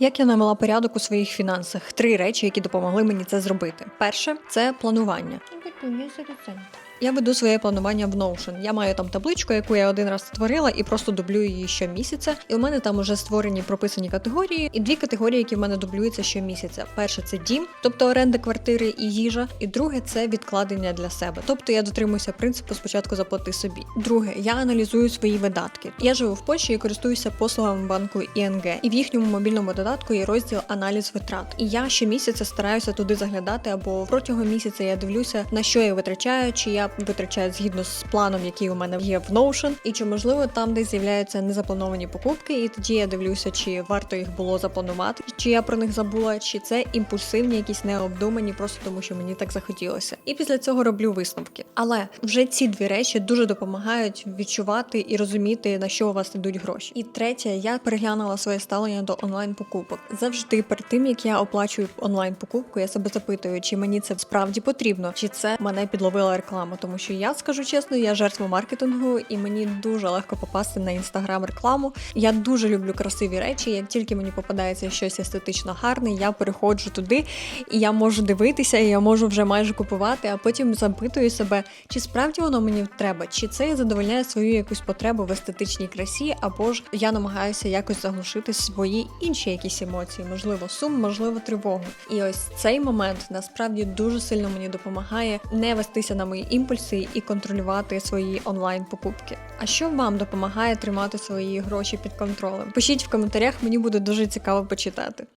Як я навела порядок у своїх фінансах? Три речі, які допомогли мені це зробити. Перше це планування. Я веду своє планування в Notion. Я маю там табличку, яку я один раз створила, і просто дублюю її щомісяця. І у мене там уже створені прописані категорії, і дві категорії, які в мене дублюються щомісяця. Перше це дім, тобто оренда квартири і їжа. І друге це відкладення для себе. Тобто я дотримуюся принципу спочатку заплати собі. Друге, я аналізую свої видатки. Я живу в Польщі і користуюся послугами банку ІНГ. І в їхньому мобільному додатку є розділ аналіз витрат. І я щомісяця стараюся туди заглядати, або протягом місяця я дивлюся, на що я витрачаю, чи я витрачаю згідно з планом, який у мене є в Notion, і чи можливо там десь з'являються незаплановані покупки, і тоді я дивлюся, чи варто їх було запланувати, чи я про них забула, чи це імпульсивні, якісь необдумані, просто тому що мені так захотілося. І після цього роблю висновки. Але вже ці дві речі дуже допомагають відчувати і розуміти на що у вас йдуть гроші. І третє, я переглянула своє ставлення до онлайн покупок. Завжди перед тим як я оплачую онлайн покупку, я себе запитую, чи мені це справді потрібно, чи це мене підловила реклама. Тому що я скажу чесно, я жертва маркетингу, і мені дуже легко попасти на інстаграм рекламу. Я дуже люблю красиві речі. Як тільки мені попадається щось естетично гарне, я переходжу туди, і я можу дивитися, і я можу вже майже купувати, а потім запитую себе, чи справді воно мені треба, чи це задовольняє свою якусь потребу в естетичній красі, або ж я намагаюся якось заглушити свої інші якісь емоції, можливо, сум, можливо, тривогу. І ось цей момент насправді дуже сильно мені допомагає не вестися на мої імпульси і контролювати свої онлайн покупки. А що вам допомагає тримати свої гроші під контролем? Пишіть в коментарях, мені буде дуже цікаво почитати.